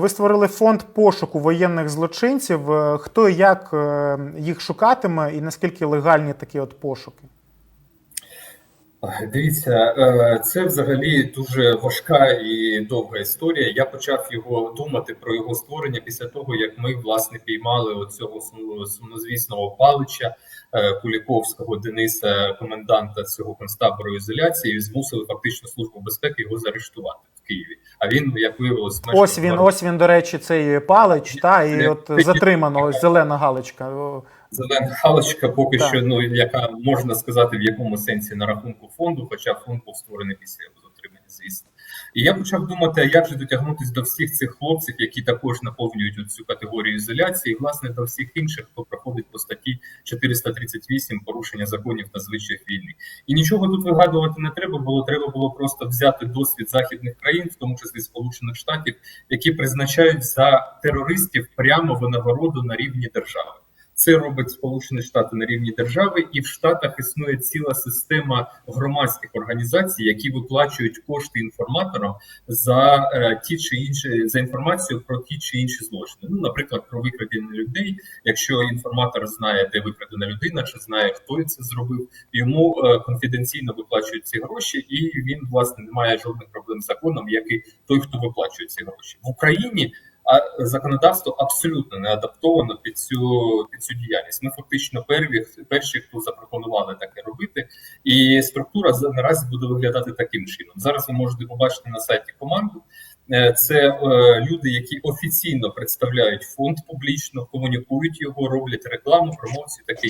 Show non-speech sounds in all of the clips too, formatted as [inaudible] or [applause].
Ви створили фонд пошуку воєнних злочинців. Е, Хто і як е, їх шукатиме, і наскільки легальні такі от пошуки? Дивіться, е, це взагалі дуже важка і довга історія. Я почав його думати про його створення після того, як ми власне піймали оцього сумнозвісного палича Куліковського Дениса, коменданта цього концтабору ізоляції, і змусили фактично службу безпеки його заарештувати в Києві. А він, як виявилось, Ось він, ось він, до речі, цей палич, та і от затримано ось зелена галочка. Зелена галочка, поки Так. що, ну яка можна сказати, в якому сенсі на рахунку фонду, хоча фонд був створений після його затримання, звісно. І я почав думати, а як же дотягнутися до всіх цих хлопців, які також наповнюють цю категорію ізоляції, і власне до всіх інших, хто проходить по статті 438 порушення законів та звичаїв війни. І нічого тут вигадувати не треба було. Треба було просто взяти досвід західних країн, в тому числі Сполучених Штатів, які призначають за терористів прямо винагороду на рівні держави. Це робить Сполучені Штати на рівні держави, і в Штатах існує ціла система громадських організацій, які виплачують кошти інформаторам за е, ті чи інші за інформацію про ті чи інші злочини. Ну, наприклад, про викрадення людей. Якщо інформатор знає, де викрадена людина, чи знає, хто це зробив, йому е, конфіденційно виплачують ці гроші, і він власне не має жодних проблем з законом, як і той, хто виплачує ці гроші в Україні. А законодавство абсолютно не адаптовано під цю під цю діяльність. Ми фактично перві, перші, хто запропонували таке робити, і структура наразі буде виглядати таким чином. Зараз ви можете побачити на сайті команду. Е, Це е, люди, які офіційно представляють фонд публічно, комунікують його, роблять рекламу, промоцію, таке.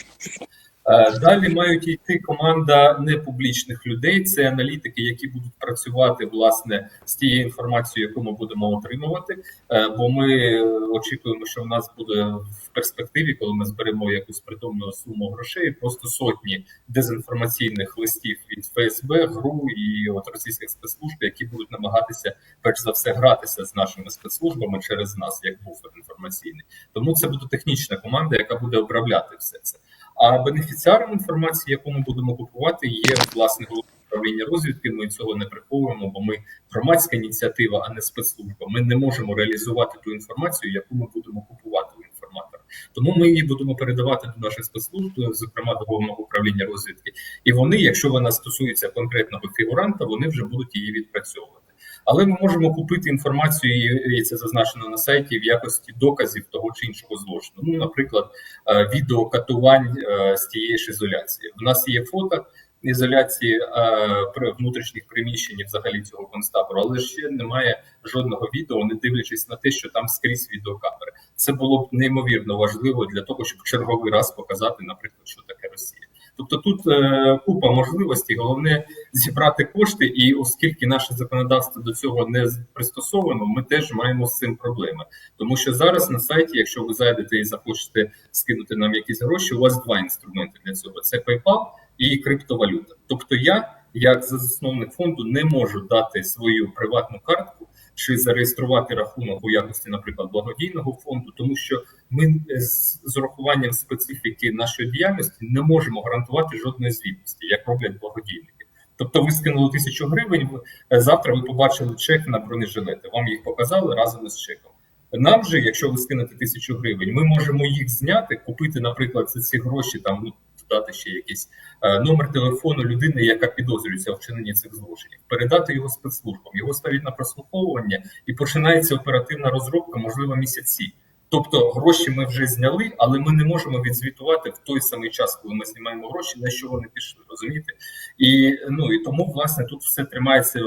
Е, Далі мають йти команда непублічних людей. Це аналітики, які будуть працювати власне з тією інформацією, яку ми будемо отримувати. Е, Бо ми е, очікуємо, що в нас буде в перспективі, коли ми зберемо якусь притомну суму грошей, просто сотні дезінформаційних листів від ФСБ, ГРУ і от російських спецслужб, які будуть намагатися перш за все гратися з нашими спецслужбами через нас, як буфер інформаційний. Тому це буде технічна команда, яка буде управляти все це. А бенефіціаром інформації, яку ми будемо купувати, є власне головне управління розвідки. Ми цього не приховуємо, бо ми громадська ініціатива, а не спецслужба. Ми не можемо реалізувати ту інформацію, яку ми будемо купувати у інформатора. Тому ми її будемо передавати до наших спецслужб, зокрема до головного управління розвідки. І вони, якщо вона стосується конкретного фігуранта, вони вже будуть її відпрацьовувати. Але ми можемо купити інформацію, і- це зазначено на сайті в якості доказів того чи іншого злочину. Ну, наприклад, е, відео катувань е, з тієї ж ізоляції. У нас є фото ізоляції е, внутрішніх приміщень взагалі цього концтабору, але ще немає жодного відео, не дивлячись на те, що там скрізь відеокамери. Це було б неймовірно важливо для того, щоб черговий раз показати, наприклад, що таке Росія. Тобто тут е, купа можливостей. Головне [laughs] зібрати кошти, і оскільки наше законодавство до цього не пристосовано, ми теж маємо з цим проблеми. Тому що зараз на сайті, якщо ви зайдете і захочете скинути нам якісь гроші, у вас два інструменти для цього: це PayPal і криптовалюта. Тобто, я, як засновник фонду, не можу дати свою приватну картку чи зареєструвати рахунок у якості, наприклад, благодійного фонду, тому що ми з, з урахуванням специфіки нашої діяльності не можемо гарантувати жодної звітності, як роблять благодійники. Тобто, ви скинули тисячу гривень. е, Завтра ви побачили чек на бронежилети. Вам їх показали разом із чеком. Нам же, якщо ви скинете тисячу гривень, ми можемо їх зняти, купити, наприклад, за ці гроші там ну додати ще якийсь е, номер телефону людини, яка підозрюється в вчиненні цих злочинів, передати його спецслужбам. Його ставить на прослуховування і починається оперативна розробка, можливо, місяці. Тобто гроші ми вже зняли, але ми не можемо відзвітувати в той самий час, коли ми знімаємо гроші, на що вони пішли, розумієте? І ну і тому власне тут все тримається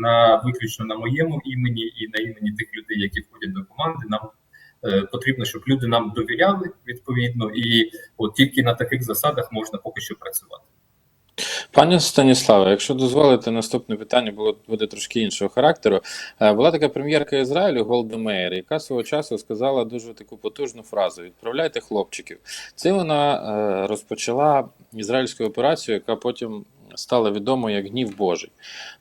на виключно на моєму імені і на імені тих людей, які входять до команди. Нам е, потрібно, щоб люди нам довіряли відповідно, і от тільки на таких засадах можна поки що працювати. Пане Станіславе, якщо дозволите, наступне питання було буде трошки іншого характеру. Е, Була така прем'єрка Ізраїлю Голда Меєр, яка свого часу сказала дуже таку потужну фразу: відправляйте хлопчиків. Це вона е, розпочала ізраїльську операцію, яка потім стала відома як гнів Божий.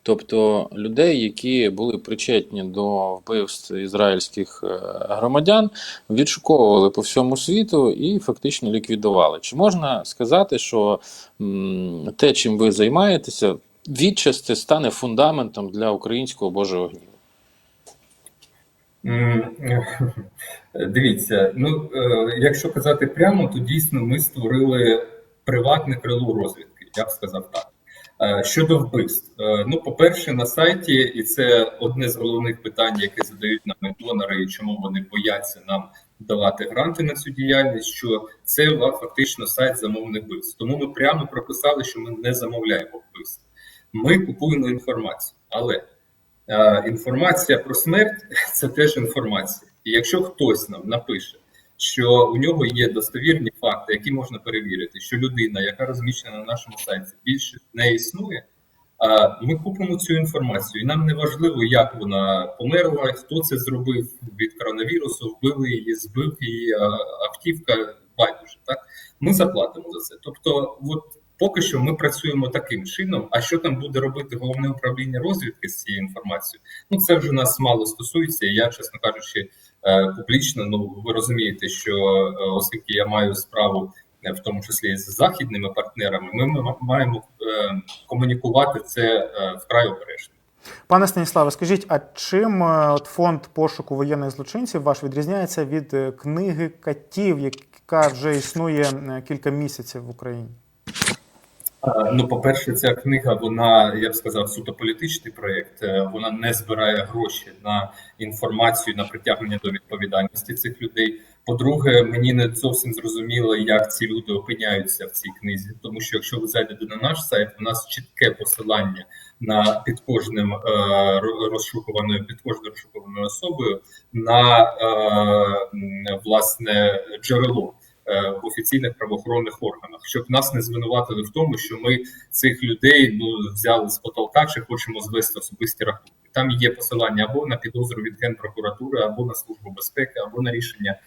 Тобто людей, які були причетні до вбивств ізраїльських е, громадян, відшуковували по всьому світу і фактично ліквідували. Чи можна сказати, що те, чим ви займаєтеся, відчасти стане фундаментом для українського Божого гніву? [laughs] Дивіться, ну е, якщо казати прямо, то дійсно ми створили приватне крило розвідки, я б сказав так. Е, Щодо вбивств, Е, ну по-перше, на сайті, і це одне з головних питань, яке задають нам донори, і чому вони бояться нам давати гранти на цю діяльність. Що це фактично сайт замовних вбивств. Тому ми прямо прописали, що ми не замовляємо вбивств. Ми купуємо інформацію, але Е, інформація про смерть це теж інформація. І якщо хтось нам напише, що у нього є достовірні факти, які можна перевірити, що людина, яка розміщена на нашому сайті, більше не існує. Ми купимо цю інформацію, і нам не важливо, як вона померла, хто це зробив від коронавірусу, вбили її, збив її автівка. Байдуже, так ми заплатимо за це. Тобто, от Поки що ми працюємо таким чином. А що там буде робити головне управління розвідки з цією інформацією? Ну це вже нас мало стосується. І я, чесно кажучи, публічно. Ну ви розумієте, що е, оскільки я маю справу е, в тому числі з західними партнерами, ми маємо е, комунікувати це е, вкрай обережно. Пане Станіславе, скажіть, а чим е, от фонд пошуку воєнних злочинців ваш відрізняється від е, книги катів, яка вже існує е, кілька місяців в Україні? Ну, по-перше, ця книга, вона, я б сказав, суто політичний проєкт. Е, Вона не збирає гроші на інформацію, на притягнення до відповідальності цих людей. По-друге, мені не зовсім зрозуміло, як ці люди опиняються в цій книзі. Тому що якщо ви зайдете на наш сайт, у нас чітке посилання на під кожним е, розшукуваною під кожною розшукуваною особою на е, власне джерело в офіційних правоохоронних органах, щоб нас не звинуватили в тому, що ми цих людей ну взяли з потолка чи хочемо звести особисті рахунки. Там є посилання або на підозру від генпрокуратури, або на службу безпеки, або на рішення е,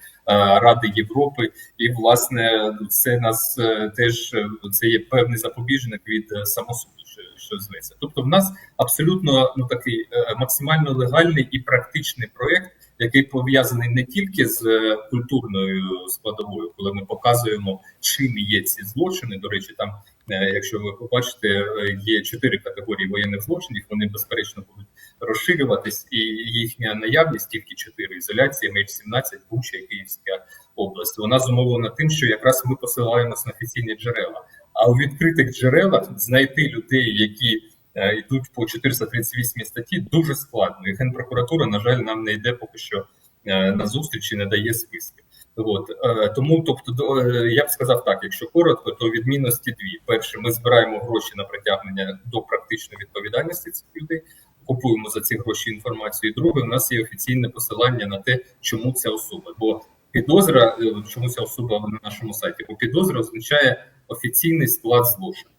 Ради Європи. І власне це нас е, теж е, це є певний запобіжник від е, самосуду, що, зветься. Тобто, в нас абсолютно ну такий е, максимально легальний і практичний проєкт, який пов'язаний не тільки з е, культурною складовою, коли ми показуємо, чим є ці злочини. До речі, там, е, якщо ви побачите, е, є чотири категорії воєнних злочинів. Вони безперечно будуть розширюватись, і їхня наявність тільки чотири ізоляції, меч 17 Буча Київська область. Вона зумовлена тим, що якраз ми посилаємось на офіційні джерела. А у відкритих джерелах знайти людей, які йдуть по 438 статті, дуже складно. І генпрокуратура, на жаль, нам не йде поки що е, на зустріч і не дає списки. От е, тому, тобто, е, я б сказав так: якщо коротко, то відмінності дві: перше, ми збираємо гроші на притягнення до практичної відповідальності цих людей. Купуємо за ці гроші інформацію. І друге, у нас є офіційне посилання на те, чому ця особа. Бо підозра, е, чому ця особа на нашому сайті? Бо підозра означає офіційний склад злочину.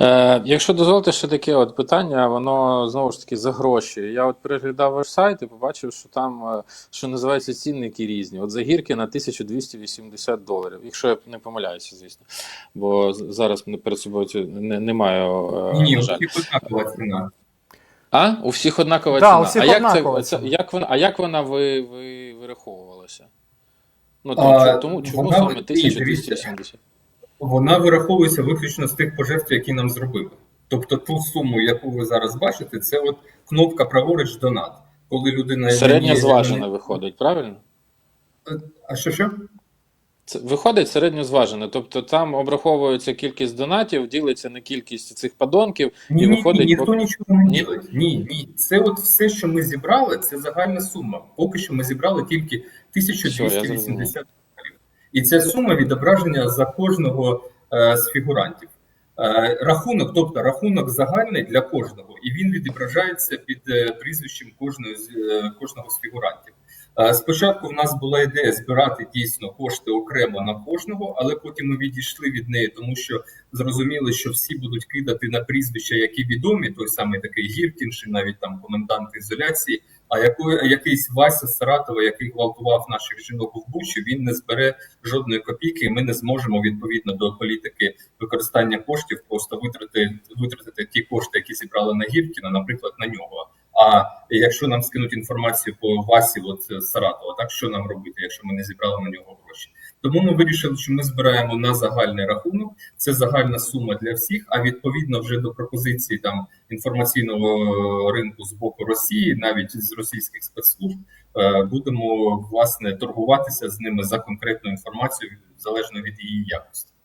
Е, якщо дозволите ще таке от питання, воно знову ж таки за гроші. Я от переглядав ваш сайт і побачив, що там, е, що називається, цінники різні. От за гірки на 1280 доларів, якщо я не помиляюся, звісно. Бо зараз мене перед собою не, не маю, е, Ні, ні, на жаль. у всіх однакова ціна. А? У всіх однакова Да, ціна. у всіх а як однакова це, це ціна. як вона, а як вона ви, ви вираховувалася? Ну, А, тому, тому чому вона- саме 1280? Вона вираховується виключно з тих пожертв, які нам зробили. Тобто ту суму, яку ви зараз бачите, це от кнопка праворуч донат. Коли людина Середня зважена виходить, правильно? А що що? Це виходить середньозважене, тобто там обраховується кількість донатів, ділиться на кількість цих подонків, Ні, і ні, виходить ні, ніхто по- нічого не Ні? ділить. Ні, ні. Це от все, що ми зібрали, це загальна сума. Поки що ми зібрали тільки Все, я 1280 доларів. І ця сума відображення за кожного е, з фігурантів. Е, рахунок, тобто рахунок загальний для кожного, і він відображається під е, прізвищем кожної з кожного з фігурантів. Спочатку в нас була ідея збирати дійсно кошти окремо на кожного, але потім ми відійшли від неї, тому що зрозуміли, що всі будуть кидати на прізвища, які відомі, той самий такий Гіркін, чи навіть там комендант ізоляції. А якої якийсь Вася Саратова, який гвалтував наших жінок в Бучі, він не збере жодної копійки, і ми не зможемо відповідно до політики використання коштів просто витратити витратити ті кошти, які зібрали на Гіркіна, наприклад, на нього. А якщо нам скинуть інформацію по Васі, от з Саратова, так що нам робити, якщо ми не зібрали на нього гроші? Тому ми вирішили, що ми збираємо на загальний рахунок. Це загальна сума для всіх. А відповідно, вже до пропозиції там інформаційного ринку з боку Росії, навіть з російських спецслужб, е, будемо власне торгуватися з ними за конкретну інформацію залежно від її якості.